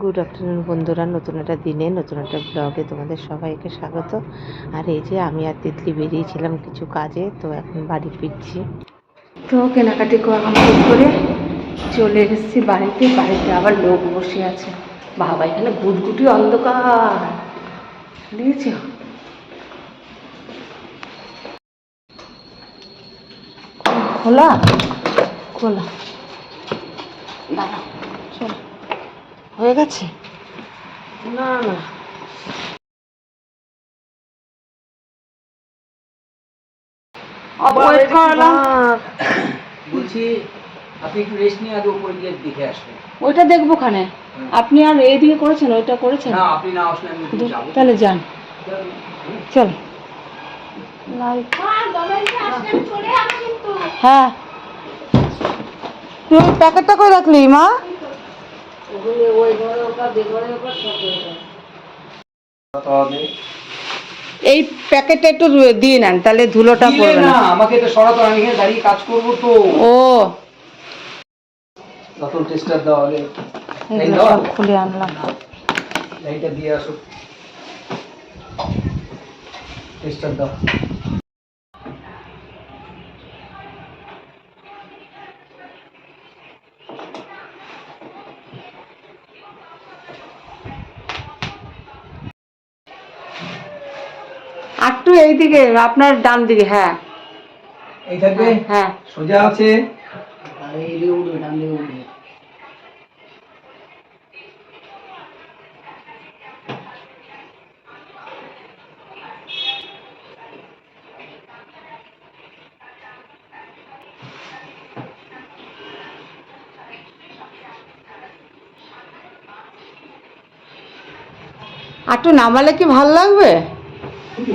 Good afternoon বন্ধুরা। নতুন একটা দিনে, নতুন একটা ব্লগে তোমাদের সবাইকে স্বাগত। আর এই যে আমি আর তিতলি বেরিয়েছিলাম কিছু কাজে, তো এখন বাড়ি ফিরছি। তো কেনাকাটি করে চলে এসেছি বাড়িতে। বাড়িতে আবার লোক বসে আছে। বাবা, এখানে গুটগুটি অন্ধকার। দেখেছ খোলা? খোলা। দাঁড়াও, চলো। হয়ে গেছে? না না। অপওয়েট করলাম। বলছি আপনি একটু রেস্ট নিয়ে আগে উপর গিয়ে দেখে আসবেন। ওইটা দেখব খানে আপনি আর এইদিকে করেছেন ওইটা করেছেন? না আপনি না আসলে আমি যাব। তাহলে যান। চল। হ্যাঁ তুই প্যাকেটটা করে রাখলি মা? এই প্যাকেটটা একটু দিয়ে নেন তাহলে ধুলোটা পড়বে না। আমাকে তো সরাতো আমি এখানে দাঁড়িয়ে কাজ করব তো। ও। নতুন টেস্টার দেওয়া হলে। এই দাও। খুলে আনলাম। এইটা দিয়ে আসো টেস্টার দাও। একটু এইদিকে আপনার ডান দিকে হ্যাঁ। এই থাকবে? হ্যাঁ সোজা আছে। একটু নামালে কি ভালো লাগবে?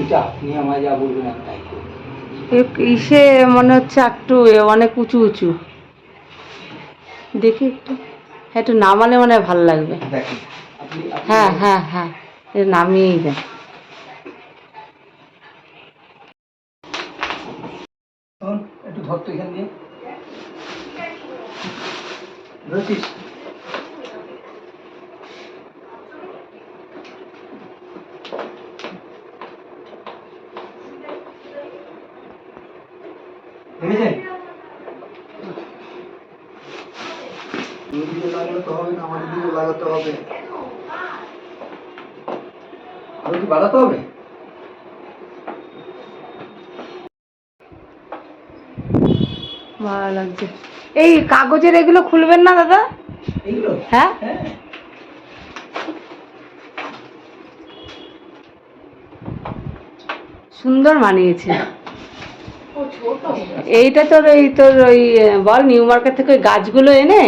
এটা আপনি আমায় যা বলবেন আমি তাই ইসে মনে হচ্ছে একটু অনেক উঁচু উঁচু। দেখি একটু। হ্যাঁ একটু নামালে মনে হয় ভালো লাগবে। হ্যাঁ হ্যাঁ হ্যাঁ এটা নামিয়েই দেন। একটু ধর তো এখান দিয়ে। ধরেছিস দেখেছেন দিকে লাগালে হবে না আমাদের দিকে লাগাতে হবে। আরও কি বাড়াতে হবে? ভালো লাগছে। এই কাগজের এগুলো খুলবেন না দাদা? হ্যাঁ? হ্যাঁ। সুন্দর মানিয়েছে এইটা তোর ওই তোর ওই বল নিউ মার্কেট থেকে ওই গাছগুলো এনে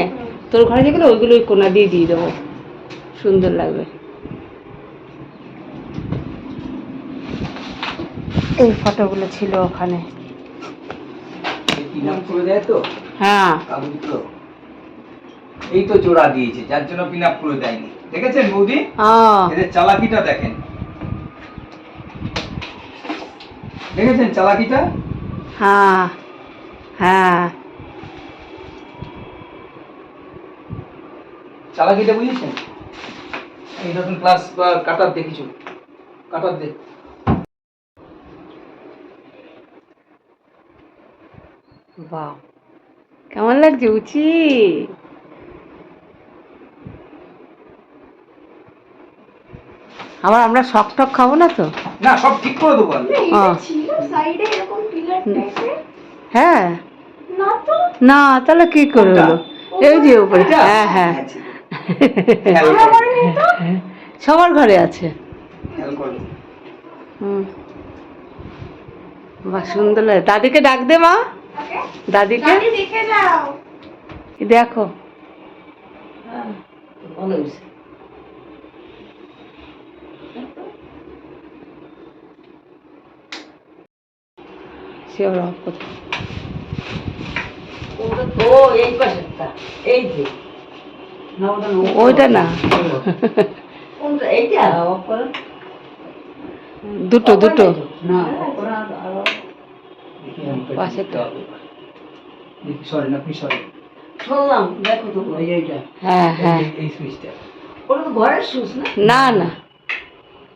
তোর ঘরে যেগুলো ওইগুলো ওই কোনা দিয়ে দিয়ে দেবো। সুন্দর লাগবে। এই ফটোগুলো ছিল ওখানে। হ্যাঁ। এই তো জোড়া দিয়েছে যার জন্য পিন আপ করে দেয়নি। দেখেছেন বৌদি? ও এদের চালাকিটা দেখেন। দেখেছেন চালাকিটা? হ্যাঁ হ্যাঁ। চালাকিটা বুঝেছেন? এই নতুন ক্লাস বা কাটার দে কিছু কাটার দে। বাহ কেমন লাগছে উচি? আবার আমরা শক টক খাব না তো? না সব ঠিক করে দেবো আমি ও, হ্যাঁ। না তাহলে কি করে হলো? এই যে উপরে? হ্যাঁ হ্যাঁ। আচ্ছা। সবার ঘরে আছে। হুম। বাহ সুন্দর লাগে। দাদিকে ডাক দে মা। দাদিকে? দেখো সে ওর off করতে। ওইটা না। দুটো দুটো। দেখি আমি তো। পাশেরটা। দেখি সরেন আপনি সরেন হ্যাঁ হ্যাঁ। এই- সুইচটা। ওটা তো ঘরের সুস না? না না।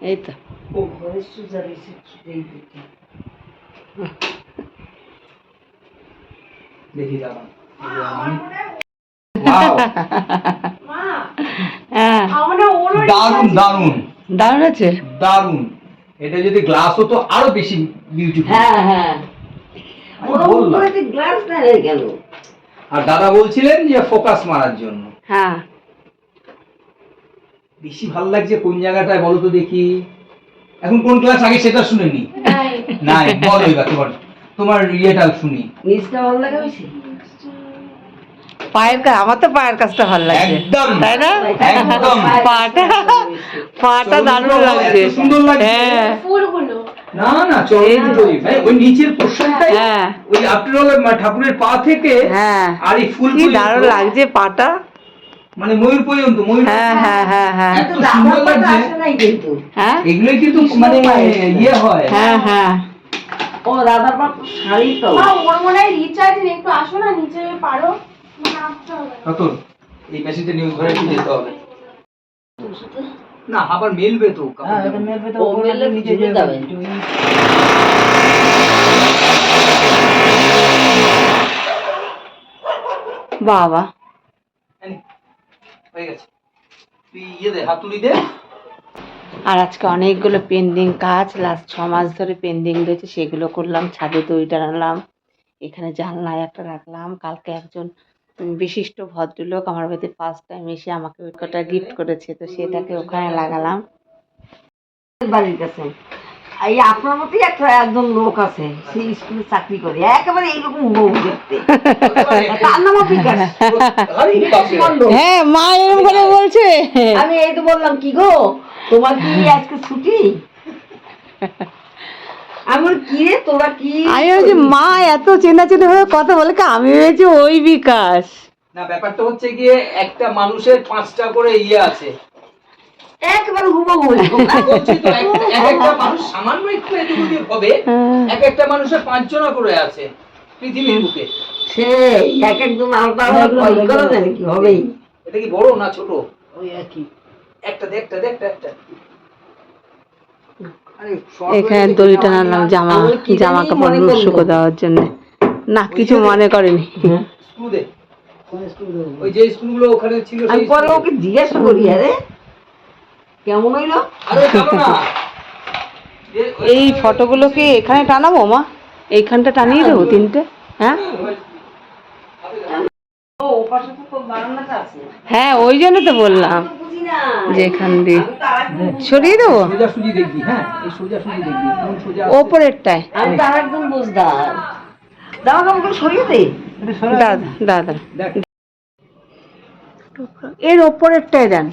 এই তো। ও ঘরের সুস আর এই দিকে দেখি দাঁড়ান হ্যাঁ। দারুণ দারুণ। আছে? দারুণ। এটা যদি গ্লাস হতো আরও বেশি বিউটিফুল হ্যাঁ হ্যাঁ। গ্লাস না হয়ে গেল। আর দাদা বলছিলেন যে ফোকাস মারার জন্য। হ্যাঁ। বেশি ভালো লাগছে কোন জায়গাটায় বলো তো দেখি। এখন কোন ক্লাস আগে সেটা শুনে নি নাই বলো এবার তোমার। তোমার ইয়েটা শুনি। নিচটা ভালো লাগে বেশি? পায়ের কাজ আমার তো পায়ের কাজটা ভালো লাগছে একদম। তাই না? একদম। পাটা পাটা দারুণ লাগছে। সুন্দর লাগছে। হ্যাঁ। না না চরণ দুটোই ভাই ওই নিচের পোর্শনটাই হ্যাঁ। ওই আফটার অল ঠাকুরের পা থেকে হ্যাঁ। আর এই ফুল কি দারুণ লাগছে পাটা। মানে ময়ূর পর্যন্ত ময়ূর হ্যাঁ হ্যাঁ হ্যাঁ হ্যাঁ। এত সুন্দর লাগছে। হ্যাঁ? এগুলোই কিন্তু মানে ইয়ে হয়। হ্যাঁ হ্যাঁ। ও দাদার পাট শাড়ি তো। মা, ওর মনে হয় রিচার্জ নেই একটু আসো না নিচে পারো? রতন এই মেশিনটা ঘরে যেতে হবে? না আবার মেলবে তো হ্যাঁ, ও মেলে ঝুলে যাবে বাবা। এই হয়ে গেছে। তুই ইয়ে দে হাতুড়ি দে। আর আজকে অনেকগুলো পেন্ডিং কাজ লাস্ট ছ মাস ধরে পেন্ডিং রয়েছে সেগুলো করলাম ছাদে দই টানালাম এখানে জানলায় একটা রাখলাম কালকে একজন বিশিষ্ট ভদ্রলোক আমার বাড়িতে ফার্স্ট টাইম এসে আমাকে ওই কটা গিফট করেছে তো সেটাকে ওখানে লাগালাম। বাড়ির কাছে। এই আপনার মতোই একটা একজন লোক আছে সেই স্কুলে চাকরি করে একেবারে এইরকম বউ দেখতে। তার বিকাশ লোক। হ্যাঁ মা এরকম করে বলছে। আমি এই তো বললাম কি গো? তোমার কি আজকে ছুটি? আমার কি রে তোরা কি আমি ভাবছি মা এত চেনা চেনা ভাবে কথা বলে কি? আমি ভেবেছি ওই বিকাশ। না ব্যাপারটা হচ্ছে গিয়ে একটা মানুষের পাঁচটা করে ইয়ে আছে। একেবারে হুবহু। একটা- এক একটা মানুষ সামান্য একটু এদিক ওদিক হবে হ্যাঁ। এক একটা মানুষের পাঁচজনা করে আছে পৃথিবীর বুকে। সেই এক একজন আলাদা আলাদা করে জানি কি হবেই। এটা কি বড় না ছোট? ওই একই। একটা দে একটা দে একটা একটা। এখানে দড়ি টানালাম জামা কি জামা কাপড় শুকো দেওয়ার জন্য। না কিছু মনে করেনি। ওই যে স্ক্রুগুলো ওখানে ছিল আমি পরে ওকে জিজ্ঞাসা করি আরে কেমন হইল? আরে এই ফটোগুলো কি এখানে টানাবো মা? এইখানটা টানিয়ে দেবো তিনটে? হ্যাঁ? ও ওপাশে তো তোর বারান্দাটা আছে। হ্যাঁ ওই জন্য তো বললাম। যে এখান দিয়ে। আমি সরিয়ে দেবো? সোজা সুজি দেখবি হ্যাঁ এই সোজা সুজি দেখবি কোন সোজা আছে? ওপরেরটায়। দাদা এর ওপরেরটায় দেন।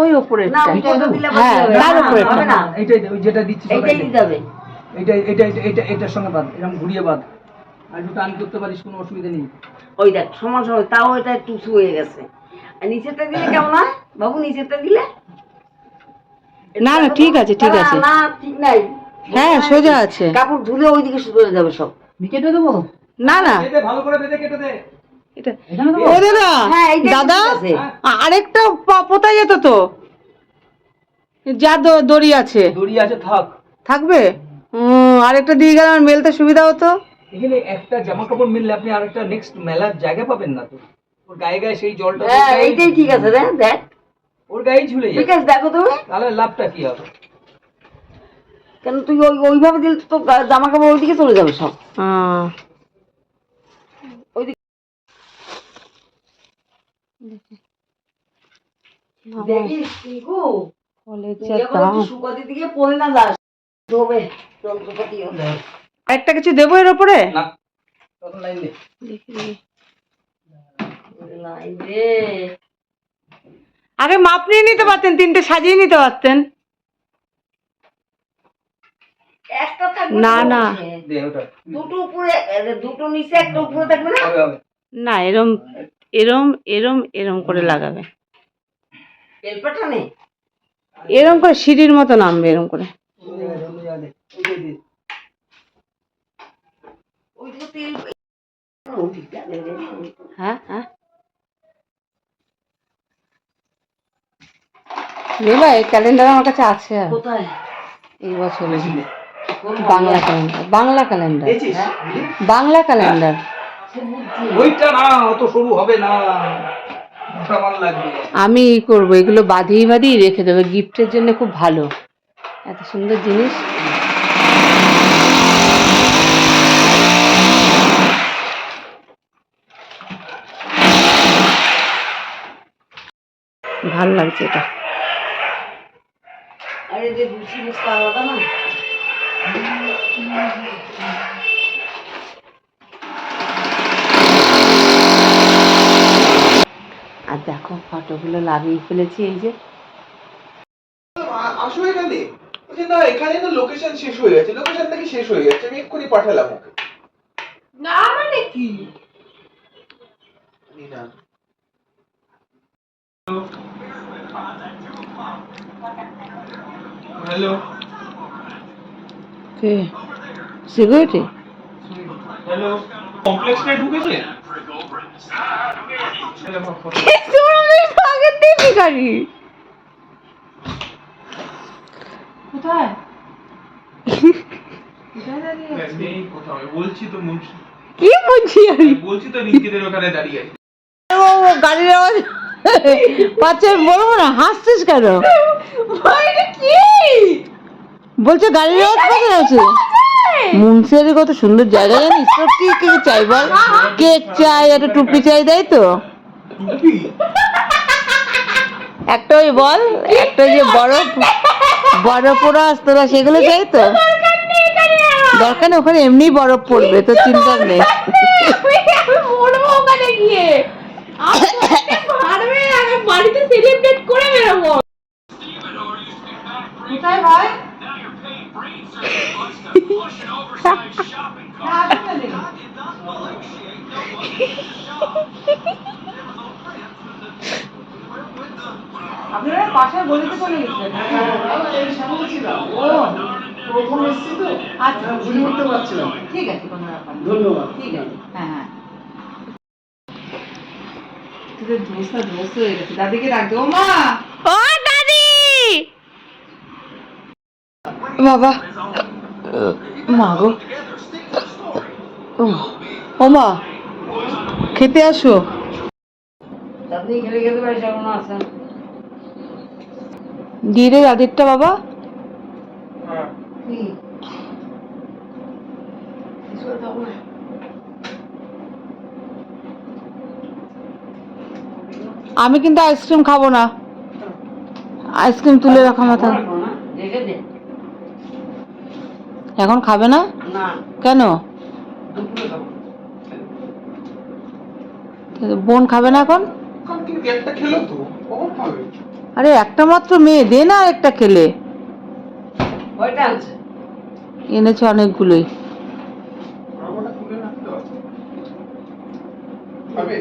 ওই ওপরেরটায়। হ্যাঁ, তার যেটা দিচ্ছি এটা এটা এটা এটা এটার সঙ্গে বাদ এরকম ঘুরিয়ে বাদ। আর একটু টান করতে পারিস কোনো অসুবিধা নেই। ওই দেখ সমান সমান তাও এটা একটু উঁচু হয়ে গেছে। আর নিচেরটা দিলে কেমন হয়? বাবু দিলে? না না ঠিক আছে ঠিক আছে। না ঠিক নাই। হ্যাঁ সোজা আছে। কাপড় ধুলে ওইদিকে যাবে সব। কেটে দেবো? না না। ভালো করে বেঁধে কেটে দে। ও দাদা! হ্যাঁ, দাদা! আরেকটা পোতা যেত তো। যা দ- দড়ি আছে। দড়ি আছে থাক। থাকবে? আরেকটা দিয়ে গেলে আমার মেলতে সুবিধা হতো। এখানে একটা জামা কাপড় মিললে আপনি আরেকটা নেক্সট মেলার জায়গা পাবেন না তো। ওর গায়ে গায়ে সেই জলটা হ্যাঁ এইটাই ঠিক আছে রে দেখ। ওর গায়ে ঝুলে ঠিক আছে দেখো তুমি তাহলে লাভটা কি হবে? কেন তুই ওই ওইভাবে দিলে তো জামা কাপড় ওইদিকে চলে যাবে সব। ওইদিকে দেখিস দাম। একটু কিছু দেবো এর ওপরে? না তখন লাইন দে দেখি, দেখি। নাই রে আগে মাপ নিয়ে নিতে পারতেন তিনটে সাজিয়ে নিতে পারতেন। না, না। নিচে। দে ওটা। দুটো উপরে দুটো নিচে একটা উপরে থাকবে না? না এরম এরম এরম এরম করে লাগাবে। এরম করে সিঁড়ির মতো নামবে এরম করে। হ্যাঁ জায়গায় দে, অন্য জায়গায় দে। ওইটাই দে। ওইদিকে তেল ওইদিকটা দে রে। হ্যাঁ হ্যাঁ রেবা এই ক্যালেন্ডার আমার কাছে আছে কোথায়? এই বছরে। Bangla calendar Bangla calendar Bangla calendar ওইটা না অত সরু হবে না। আমি ই করব এগুলো বাঁধিয়ে বাঁধিয়ে রেখে দেবো। গিফটের জন্য খুব ভালো। এত সুন্দর জিনিস। ভালো লাগছে এটা। আরে জিনিসটা আলাদা না। আর দেখো ফটোগুলো লাগিয়ে ফেলেছি এই যে। আসো এখানে। বলছে না এখানে তো লোকেশন শেষ হয়ে গেছে লোকেশন নাকি শেষ হয়ে গেছে আমি এক্ষুনি পাঠালাম ওকে। না মানে কি? না। হ্যালো কে? সিকিউরিটি হ্যালো ঢুকেছে? কোথায়? বলছি তো মুন্সি। কি বলছি আমি বলছি তো নিজেদের ওখানে দাঁড়িয়ে আছে। ও গাড়ির আওয়াজ পাচ্ছে বলব না হাসছিস কেন? বলছে গাড়ির আওয়াজ পাচ্ছে আছে। মুন্সিয়ারি কত সুন্দর জায়গা জানিস তোর কি কি চাই বল? কেক চাই একটা টুপি চাই তাই তো? একটা ওই বল একটা ওই যে বরফ বরফ পড়া আসতো না সেগুলো চাই তো? দরকার নেই ওখানে এমনি বরফ পড়বে তো চিন্তা নেই। ওখানে গিয়ে। আমি বলতে পারবে না, আমি বাড়িতে সেলিব্রেট করে বেরোবো। কোথায় ভাই আপনারা পাশের গলিতে চলে গেছেন আচ্ছা ঠিক আছে কোনো ব্যাপার ধন্যবাদ ঠিক আছে হ্যাঁ হ্যাঁ তোদের ধোসা ধোস হয়ে গেছে দাদিকে ডাকতে ও মা ও দাদি বাবা। মা গো ও, মা খেতে আসো। দিয়ে দে বাবা। আমি কিন্তু আইসক্রিম খাব না। আইসক্রিম তুলে রাখা মাথা এখন খাবে না? কেন? বোন খাবে না এখন? আরে একটা মাত্র মেয়ে দে না একটা খেলে। এনেছে অনেকগুলোই। খাবে?